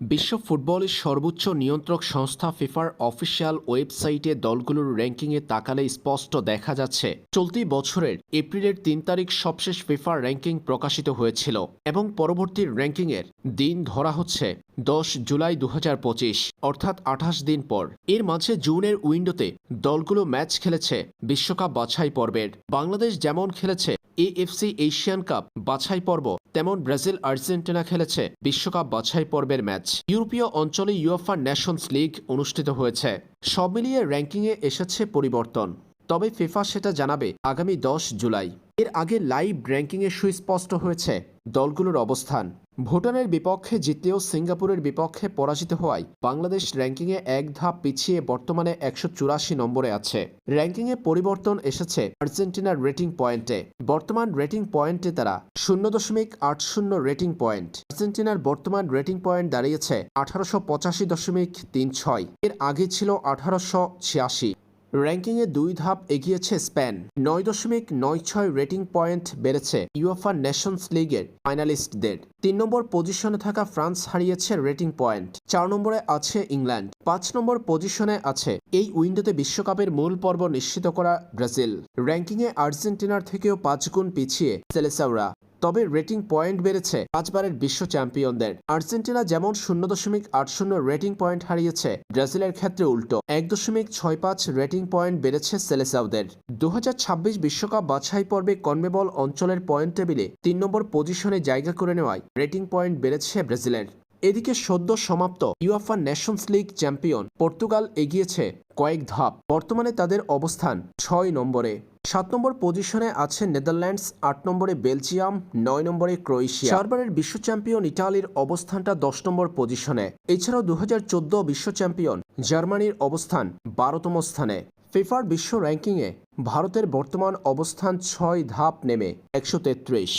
বিশ্ব ফুটবলের সর্বোচ্চ নিয়ন্ত্রক সংস্থা ফিফার অফিসিয়াল ওয়েবসাইটে দলগুলোর র্যাঙ্কিংয়ে তাকালে স্পষ্ট দেখা যাচ্ছে, চলতি বছরের এপ্রিলের তিন তারিখ সবশেষ ফিফার র্যাঙ্কিং প্রকাশিত হয়েছিল এবং পরবর্তী র্যাঙ্কিংয়ের দিন ধরা হচ্ছে দশ জুলাই দু হাজার পঁচিশ, অর্থাৎ আঠাশ দিন পর। এর মাঝে জুনের উইন্ডোতে দলগুলো ম্যাচ খেলেছে বিশ্বকাপ বাছাই পর্বের বাংলাদেশ যেমন খেলেছে এএফসি এশিয়ান কাপ বাছাই পর্ব, তেমন ব্রাজিল আর্জেন্টিনা খেলেছে বিশ্বকাপ বাছাই পর্বের ম্যাচ। ইউরোপীয় অঞ্চলে ইউএফা ন্যাশনস লিগ অনুষ্ঠিত হয়েছে। সব মিলিয়ে র্যাঙ্কিংয়ে এসেছে পরিবর্তন। তবে ফিফা সেটা জানাবে আগামী দশ জুলাই। এর আগে লাইভ র্যাঙ্কিংয়ে সুস্পষ্ট হয়েছে দলগুলোর অবস্থান। ভুটানের বিপক্ষে জিতলেও সিঙ্গাপুরের বিপক্ষে পরাজিত হওয়ায় বাংলাদেশ র্যাঙ্কিংয়ে এক ধাপ পিছিয়ে বর্তমানে একশো চুরাশি নম্বরে আছে। র্যাঙ্কিংয়ে পরিবর্তন এসেছে আর্জেন্টিনার রেটিং পয়েন্টে। বর্তমান রেটিং পয়েন্টে তারা শূন্য দশমিক আট শূন্য রেটিং পয়েন্ট। আর্জেন্টিনার বর্তমান রেটিং পয়েন্ট দাঁড়িয়েছে আঠারোশো পঁচাশি দশমিক তিন ছয়। এর আগে ছিল আঠারোশো ছিয়াশি। র্যাঙ্কিংয়ে দুই ধাপ এগিয়েছে স্পেন। নয় দশমিক নয় ছয় রেটিং পয়েন্ট বেড়েছে ইউএফা নেশনস লিগের ফাইনালিস্টদের। তিন নম্বর পজিশনে থাকা ফ্রান্স হারিয়েছে রেটিং পয়েন্ট। চার নম্বরে আছে ইংল্যান্ড। পাঁচ নম্বর পজিশনে আছে এই উইন্ডোতে বিশ্বকাপের মূল পর্ব নিশ্চিত করা ব্রাজিল। র্যাঙ্কিংয়ে আর্জেন্টিনার থেকেও পাঁচ গুণ পিছিয়ে সেলেসাউরা। তবে রেটিং পয়েন্ট বেড়েছে পাঁচবারের বিশ্ব চ্যাম্পিয়নদের। আর্জেন্টিনা যেমন শূন্য দশমিক আট শূন্য রেটিং পয়েন্ট হারিয়েছে, ব্রাজিলের ক্ষেত্রে উল্টো। এক দশমিক ছয় পাঁচ রেটিং পয়েন্ট বেড়েছে সেলেসাউদের দু বিশ্বকাপ বাছাই পর্বে কনমেবল অঞ্চলের পয়েন্ট টেবিলে তিন নম্বর পজিশনে জায়গা করে নেওয়ায় রেটিং পয়েন্ট বেড়েছে ব্রাজিলের। এদিকে সদ্য সমাপ্ত UEFA nations league champion Portugal এগিয়েছে কয়েক ধাপ। বর্তমানে তাদের অবস্থান ছয় নম্বরে। সাত নম্বর পজিশনে আছে নেদারল্যান্ডস, আট নম্বরে বেলজিয়াম, নয় নম্বরে ক্রোয়েশিয়া। চারবারের বিশ্ব চ্যাম্পিয়ন ইটালির অবস্থানটা দশ নম্বর পজিশনে। এছাড়াও দু বিশ্ব চ্যাম্পিয়ন জার্মানির অবস্থান বারোতম স্থানে। ফিফার বিশ্ব র্যাঙ্কিংয়ে ভারতের বর্তমান অবস্থান ছয় ধাপ নেমে একশো তেত্রিশ।